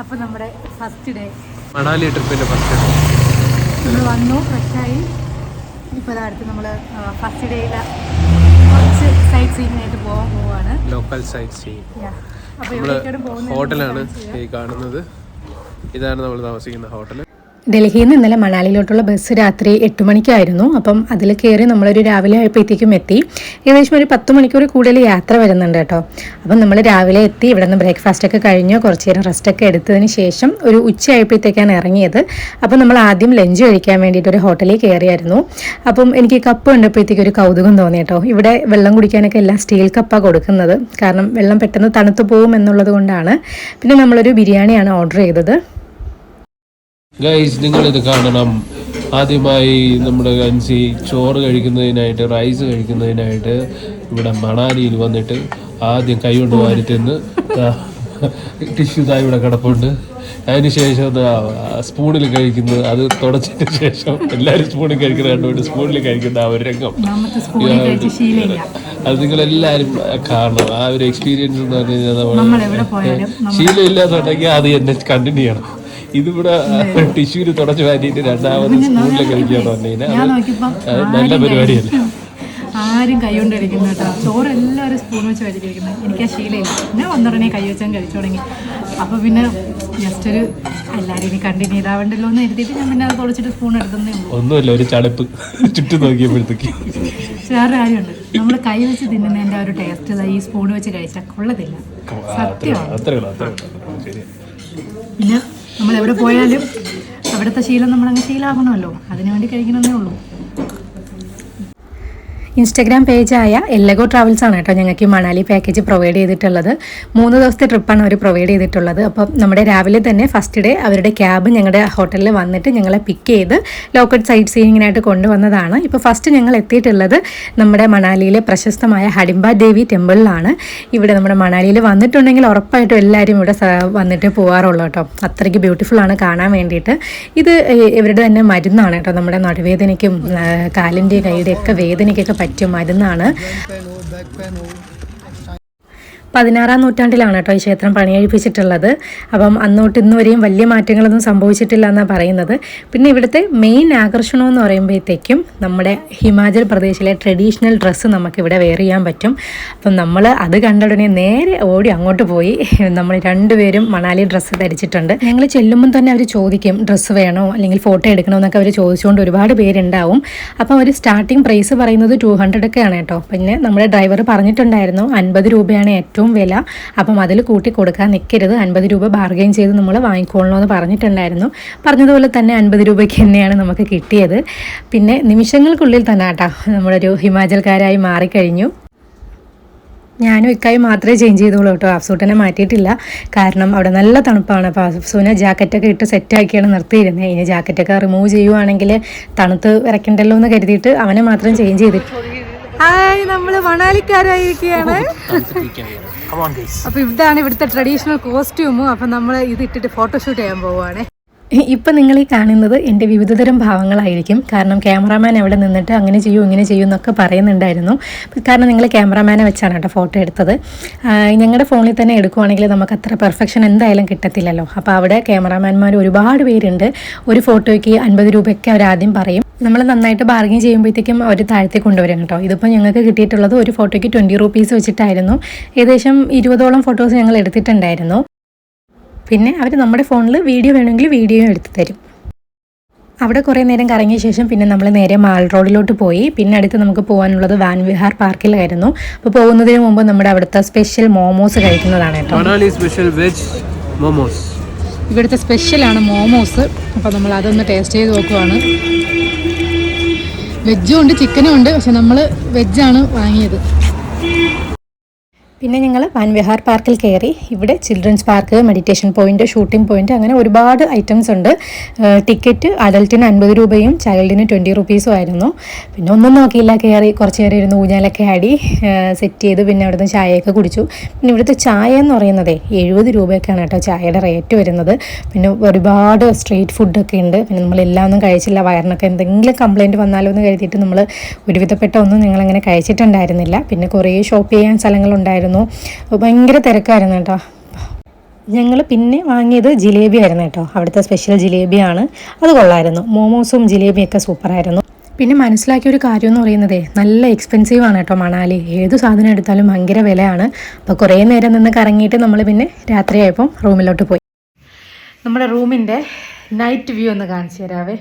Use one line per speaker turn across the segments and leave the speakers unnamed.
അപ്പോൾ നമ്മുടെ first day
Manali ട്രിപ്പിന്റെ ഫസ്റ്റ് ഡേ
നമ്മൾ വന്നു ഫ്രഷായി ഇപ്പോൾ അടുത്ത് നമ്മൾ ഫസ്റ്റ് ഡേയിലെ കുറച്ച് സൈറ്റ് സീനായിട്ട് പോകാൻ പോവാണ്.
ലോക്കൽ സൈറ്റ് സീ
അപ്പോൾ
നമ്മൾ
എവിടേക്കാണ്
ഹോട്ടലാണ് ഈ കാണുന്നത്. ഇതാണ് നമ്മൾ താമസിക്കുന്ന ഹോട്ടൽ
ഡൽഹിയിൽ നിന്ന് ഇന്നലെ മണാലിയിലോട്ടുള്ള ബസ് രാത്രി എട്ട് മണിക്കായിരുന്നു. അപ്പം അതിൽ കയറി നമ്മളൊരു രാവിലെ ആയപ്പോഴത്തേക്കും എത്തി. ഏകദേശം ഒരു പത്ത് മണിക്കൂർ കൂടുതൽ യാത്ര വരുന്നുണ്ട് കേട്ടോ. അപ്പം നമ്മൾ രാവിലെ എത്തി. ഇവിടെ നിന്ന് ബ്രേക്ക്ഫാസ്റ്റ് ഒക്കെ കഴിഞ്ഞു. കുറച്ച് നേരം റെസ്റ്റ് ഒക്കെ എടുത്തതിന് ശേഷം ഒരു ഉച്ചയായപ്പോഴത്തേക്കാണ് ഇറങ്ങിയത്. അപ്പം നമ്മൾ ആദ്യം ലഞ്ച് കഴിക്കാൻ വേണ്ടിയിട്ട് ഒരു ഹോട്ടലിൽ കയറിയായിരുന്നു. അപ്പം എനിക്ക് കപ്പ് കണ്ടപ്പോഴത്തേക്ക് ഒരു കൗതുകം തോന്നി കേട്ടോ. ഇവിടെ വെള്ളം കുടിക്കാനൊക്കെ എല്ലാം സ്റ്റീൽ കപ്പാണ് കൊടുക്കുന്നത്. കാരണം വെള്ളം പെട്ടെന്ന് തണുത്തു പോകും എന്നുള്ളത് കൊണ്ടാണ്. പിന്നെ നമ്മളൊരു ബിരിയാണിയാണ് ഓർഡർ ചെയ്തത്.
ഗൈസ് നിങ്ങൾ ഇത് കാണണം. ആദ്യമായി നമ്മുടെ കൻസി ചോറ് കഴിക്കുന്നതിനായിട്ട് റൈസ് കഴിക്കുന്നതിനായിട്ട് ഇവിടെ മണാലിയിൽ വന്നിട്ട് ആദ്യം കൈകൊണ്ട് വാരി തിന്ന് ടിഷ്യൂ താ ഇവിടെ കിടപ്പുണ്ട്. അതിനുശേഷം സ്പൂണിൽ കഴിക്കുന്നത് അത് തുടച്ചതിന് ശേഷം എല്ലാവരും സ്പൂണിൽ കഴിക്കുന്ന കണ്ടുകൊണ്ട് സ്പൂണിൽ കഴിക്കുന്ന ആ ഒരു രംഗം. അത് നിങ്ങളെല്ലാവരും കാണണം. ആ ഒരു എക്സ്പീരിയൻസ് എന്ന് പറഞ്ഞു കഴിഞ്ഞാൽ
നമ്മൾ
നമ്മൾ
എവിടെ പോയാലും
ശീലം ഇല്ലാത്തതുണ്ടെങ്കിൽ അത് എന്നെ കണ്ടിന്യൂ ചെയ്യണം. ഇതിവിടെ ടിഷ്യൂര് തുടച്ചു മാറ്റിയിട്ട് രണ്ടാമത്
സ്കൂളിൽ
അത് നല്ല പരിപാടിയല്ല?
ആരും കൈ കൊണ്ട് കഴിക്കുന്ന കേട്ടോ. ചോറ് എല്ലാവരും സ്പൂൺ വെച്ച് കഴിക്കുന്നത് എനിക്ക് ആ ശീലമില്ല പിന്നെ വന്നുടനെ കൈ വെച്ചാൽ കഴിച്ചു തുടങ്ങി. അപ്പോൾ പിന്നെ ജസ്റ്റ് ഒരു എല്ലാവരും ഇനി കണ്ടിന്യൂ ചെയ്താവണ്ടല്ലോ എന്ന് എഴുതിയിട്ട് ഞാൻ പിന്നെ അത് തുളച്ചിട്ട് സ്പൂൺ എടുത്തുന്നേ ഉള്ളൂ.
ഒന്നുമില്ല ഒരു ചടപ്പ് ചുറ്റും നോക്കിയപ്പോഴത്തേക്ക്.
വേറെ കാര്യമുണ്ട്. നമ്മൾ കൈ വെച്ച് തിന്നുന്നതിന്റെ ഒരു ടേസ്റ്റ് ഈ സ്പൂൺ വെച്ച് കഴിച്ചാൽ കൊള്ളത്തില്ല. സത്യമാണ്. പിന്നെ നമ്മൾ എവിടെ പോയാലും അവിടുത്തെ ശീലം നമ്മളങ്ങ് ശീലമാകണമല്ലോ അതിനു വേണ്ടി കഴിക്കണമെന്നേ ഉള്ളൂ.
ഇൻസ്റ്റഗ്രാം പേജായ എല്ലഗോ ട്രാവൽസ് ആണ് കേട്ടോ ഞങ്ങൾക്ക് ഈ മണാലി പാക്കേജ് പ്രൊവൈഡ് ചെയ്തിട്ടുള്ളത്. മൂന്ന് ദിവസത്തെ ട്രിപ്പാണ് അവർ പ്രൊവൈഡ് ചെയ്തിട്ടുള്ളത്. അപ്പം നമ്മുടെ രാവിലെ തന്നെ ഫസ്റ്റ് ഡേ അവരുടെ ക്യാബ് ഞങ്ങളുടെ ഹോട്ടലിൽ വന്നിട്ട് ഞങ്ങളെ പിക്ക് ചെയ്ത് ലോക്കൽ സൈറ്റ് സീയിങ്ങിനായിട്ട് കൊണ്ടുവന്നതാണ്. ഇപ്പോൾ ഫസ്റ്റ് ഞങ്ങൾ എത്തിയിട്ടുള്ളത് നമ്മുടെ മണാലിയിലെ പ്രശസ്തമായ ഹഡിംബ ദേവി ടെമ്പിളിലാണ് ഇവിടെ നമ്മുടെ മണാലിയിൽ വന്നിട്ടുണ്ടെങ്കിൽ ഉറപ്പായിട്ടും എല്ലാവരും ഇവിടെ വന്നിട്ട് പോകാറുള്ളൂ കേട്ടോ. അത്രയ്ക്ക് ബ്യൂട്ടിഫുൾ ആണ് കാണാൻ വേണ്ടിയിട്ട്. ഇത് ഇവരുടെ തന്നെ മരുന്നാണ് കേട്ടോ നമ്മുടെ നടുവേദനയ്ക്കും കാലിന്റെ കൈയുടെ വേദനയ്ക്കൊക്കെ പറ്റിയ മരുന്നാണ് പതിനാറാം നൂറ്റാണ്ടിലാണ് കേട്ടോ ഈ ക്ഷേത്രം പണിയഴിപ്പിച്ചിട്ടുള്ളത് അപ്പം അന്നോട്ട് ഇന്ന് വരെയും വലിയ മാറ്റങ്ങളൊന്നും സംഭവിച്ചിട്ടില്ല എന്നാണ് പറയുന്നത്. പിന്നെ ഇവിടുത്തെ മെയിൻ ആകർഷണം എന്ന് പറയുമ്പോഴത്തേക്കും നമ്മുടെ ഹിമാചൽ പ്രദേശിലെ ട്രഡീഷണൽ ഡ്രസ്സ് നമുക്കിവിടെ വെയർ ചെയ്യാൻ പറ്റും. അപ്പം നമ്മൾ അത് കണ്ട ഉടനെ നേരെ ഓടി അങ്ങോട്ട് പോയി. നമ്മൾ രണ്ടുപേരും മണാലി ഡ്രസ്സ് ധരിച്ചിട്ടുണ്ട്. ഞങ്ങൾ ചെല്ലുമ്പം തന്നെ അവർ ചോദിക്കും ഡ്രസ്സ് വേണോ? അല്ലെങ്കിൽ ഫോട്ടോ എടുക്കണോ? എന്നൊക്കെ അവർ ചോദിച്ചുകൊണ്ട് ഒരുപാട് പേരുണ്ടാവും. അപ്പം ഒരു സ്റ്റാർട്ടിംഗ് പ്രൈസ് പറയുന്നത് ടു ഹൺഡ്രഡ് ഒക്കെയാണ് കേട്ടോ. പിന്നെ നമ്മുടെ ഡ്രൈവർ പറഞ്ഞിട്ടുണ്ടായിരുന്നു അൻപത് രൂപയാണ് ഏറ്റവും വില. അപ്പം അതിൽ കൂട്ടി കൊടുക്കാൻ നിൽക്കരുത് അൻപത് രൂപ ബാർഗെയിൻ ചെയ്ത് നമ്മൾ വാങ്ങിക്കോളണോ എന്ന് പറഞ്ഞിട്ടുണ്ടായിരുന്നു. പറഞ്ഞതുപോലെ തന്നെ അൻപത് രൂപയ്ക്ക് തന്നെയാണ് നമുക്ക് കിട്ടിയത്. പിന്നെ നിമിഷങ്ങൾക്കുള്ളിൽ തന്നെ കേട്ടോ നമ്മളൊരു ഹിമാചൽക്കാരായി മാറിക്കഴിഞ്ഞു. ഞാനും ഇക്കായി മാത്രമേ ചേഞ്ച് ചെയ്തോളൂ കേട്ടോ. അഫ്സൂട്ടനെ മാറ്റിയിട്ടില്ല. കാരണം അവിടെ നല്ല തണുപ്പാണ്. അപ്പോൾ അഫ്സൂനെ ജാക്കറ്റൊക്കെ ഇട്ട് സെറ്റാക്കിയാണ് നിർത്തിയിരുന്നത് ഇനി ജാക്കറ്റൊക്കെ റിമൂവ് ചെയ്യുവാണെങ്കിൽ തണുത്ത് ഇറക്കണ്ടല്ലോ എന്ന് കരുതിയിട്ട് അവനെ മാത്രം ചേഞ്ച് ചെയ്തിട്ട്
ഹായ് നമ്മൾ മണാലിക്കാരായിരിക്കുകയാണ് അപ്പൊ ഇതാണ് ഇവിടുത്തെ ട്രഡീഷണൽ കോസ്റ്റ്യൂമും അപ്പൊ നമ്മൾ ഇത് ഇട്ടിട്ട് ഫോട്ടോഷൂട്ട് ചെയ്യാൻ പോവുകയാണ്
ഇപ്പം നിങ്ങൾ ഈ കാണുന്നത് എന്റെ വിവിധതരം ഭാവങ്ങളായിരിക്കും. കാരണം ക്യാമറാമാൻ അവിടെ നിന്നിട്ട് അങ്ങനെ ചെയ്യൂ ഇങ്ങനെ ചെയ്യൂ എന്നൊക്കെ പറയുന്നുണ്ടായിരുന്നു. കാരണം നിങ്ങൾ ക്യാമറാമാനെ വെച്ചാണ് കേട്ടോ ഫോട്ടോ എടുത്തത്. ഞങ്ങളുടെ ഫോണിൽ തന്നെ എടുക്കുവാണെങ്കിൽ നമുക്ക് അത്ര പെർഫെക്ഷൻ എന്തായാലും കിട്ടത്തില്ലല്ലോ. അപ്പോൾ അവിടെ ക്യാമറാമാൻമാർ ഒരുപാട് പേരുണ്ട്. ഒരു ഫോട്ടോയ്ക്ക് അൻപത് രൂപയൊക്കെ അവർ ആദ്യം പറയും. നമ്മൾ നന്നായിട്ട് ബാർഗിൻ ചെയ്യുമ്പോഴത്തേക്കും അവർ താഴത്തേക്ക് കൊണ്ടുവരും കേട്ടോ. ഇതിപ്പോൾ ഞങ്ങൾക്ക് കിട്ടിയിട്ടുള്ളത് ഒരു ഫോട്ടോയ്ക്ക് ട്വന്റി റുപ്പീസ് വെച്ചിട്ടായിരുന്നു. ഏകദേശം ഇരുപതോളം ഫോട്ടോസ് ഞങ്ങൾ എടുത്തിട്ടുണ്ടായിരുന്നു. പിന്നെ അവർ നമ്മുടെ ഫോണിൽ വീഡിയോ വേണമെങ്കിൽ വീഡിയോ എടുത്തു തരും. അവിടെ കുറേ നേരം കറങ്ങിയ ശേഷം പിന്നെ നമ്മൾ നേരെ മാൾ റോഡിലോട്ട് പോയി. പിന്നെ അടുത്ത് നമുക്ക് പോകാനുള്ളത് വാൻ വിഹാർ പാർക്കിലായിരുന്നു. അപ്പോൾ പോകുന്നതിന് മുമ്പ് നമ്മുടെ അവിടുത്തെ സ്പെഷ്യൽ മോമോസ് കഴിക്കുന്നതാണ് കേട്ടോ.
Special veg momos.
ഇവിടുത്തെ സ്പെഷ്യലാണ് മോമോസ്. അപ്പോൾ നമ്മൾ അതൊന്ന് ടേസ്റ്റ് ചെയ്ത് നോക്കുവാണ്. വെജും ഉണ്ട് ചിക്കനും ഉണ്ട്. പക്ഷെ നമ്മൾ വെജാണ് വാങ്ങിയത്.
പിന്നെ ഞങ്ങൾ വാൻവിഹാർ പാർക്കിൽ കയറി. ഇവിടെ children's park meditation point shooting point അങ്ങനെ ഒരുപാട് ഐറ്റംസ് ഉണ്ട്. ടിക്കറ്റ് അഡൽട്ടിന് അൻപത് രൂപയും ചൈൽഡിന് ട്വന്റി റുപ്പീസും ആയിരുന്നു. പിന്നെ ഒന്നും നോക്കിയില്ല കയറി കുറച്ച് നേരം ഇരുന്ന് ഊഞ്ഞാലൊക്കെ ആടി സെറ്റ് ചെയ്ത് പിന്നെ അവിടെ നിന്ന് ചായയൊക്കെ കുടിച്ചു. പിന്നെ ഇവിടുത്തെ ചായ എന്ന് പറയുന്നത് എഴുപത് രൂപയൊക്കെയാണ് കേട്ടോ ചായയുടെ റേറ്റ് വരുന്നത്. പിന്നെ ഒരുപാട് സ്ട്രീറ്റ് ഫുഡൊക്കെ ഉണ്ട്. പിന്നെ നമ്മളെല്ലാം ഒന്നും കഴിച്ചില്ല വയറിനൊക്കെ എന്തെങ്കിലും കംപ്ലൈന്റ് വന്നാലോ എന്ന് കരുതിയിട്ട് നമ്മൾ ഒരുവിധപ്പെട്ട ഒന്നും ഞങ്ങളങ്ങനെ കഴിച്ചിട്ടുണ്ടായിരുന്നില്ല. പിന്നെ കുറേ ഷോപ്പ് ചെയ്യാൻ സ്ഥലങ്ങളുണ്ടായിരുന്നു. ഭയങ്കര തിരക്കായിരുന്നു കേട്ടോ. ഞങ്ങൾ പിന്നെ വാങ്ങിയത് ജിലേബി ആയിരുന്നു കേട്ടോ. അവിടുത്തെ സ്പെഷ്യൽ ജിലേബിയാണ് അത് കൊള്ളായിരുന്നു. മോമോസും ജിലേബിയൊക്കെ സൂപ്പറായിരുന്നു പിന്നെ മനസ്സിലാക്കിയ ഒരു കാര്യം എന്ന് പറയുന്നത് നല്ല എക്സ്പെൻസീവ് ആണ് കേട്ടോ മണാലി. ഏത് സാധനം എടുത്താലും ഭയങ്കര വിലയാണ്. അപ്പോൾ കുറേ നേരം നിന്ന് കറങ്ങിയിട്ട് നമ്മൾ പിന്നെ രാത്രിയായപ്പം റൂമിലോട്ട് പോയി. നമ്മുടെ റൂമിന്റെ നൈറ്റ് വ്യൂ ഒന്ന് കാണിച്ചു തരാവേ.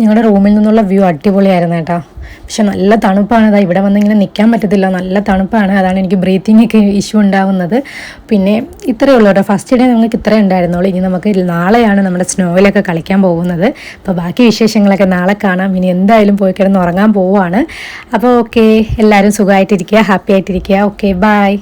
ഞങ്ങളുടെ റൂമിൽ നിന്നുള്ള വ്യൂ അടിപൊളിയായിരുന്നു കേട്ടോ. പക്ഷെ നല്ല തണുപ്പാണ്. അതാ ഇവിടെ വന്നിങ്ങനെ നിൽക്കാൻ പറ്റത്തില്ല. നല്ല തണുപ്പാണ്. അതാണ് എനിക്ക് ബ്രീത്തിങ് ഒക്കെ ഇഷ്യൂ ഉണ്ടാവുന്നത്. പിന്നെ ഇത്രയേ ഉള്ളൂ കേട്ടോ. ഫസ്റ്റ് ഡേ നിങ്ങൾക്ക് ഇത്രയേ ഉണ്ടായിരുന്നുള്ളൂ. ഇനി നമുക്ക് നാളെയാണ് നമ്മുടെ സ്നോയിലൊക്കെ കളിക്കാൻ പോകുന്നത്. അപ്പോൾ ബാക്കി വിശേഷങ്ങളൊക്കെ നാളെ കാണാം. ഇനി എന്തായാലും പോയി കിടന്ന് ഉറങ്ങാൻ പോവുകയാണ്. അപ്പോൾ ഓക്കെ എല്ലാവരും സുഖമായിട്ടിരിക്കുക. ഹാപ്പി ആയിട്ടിരിക്കുക. Okay bye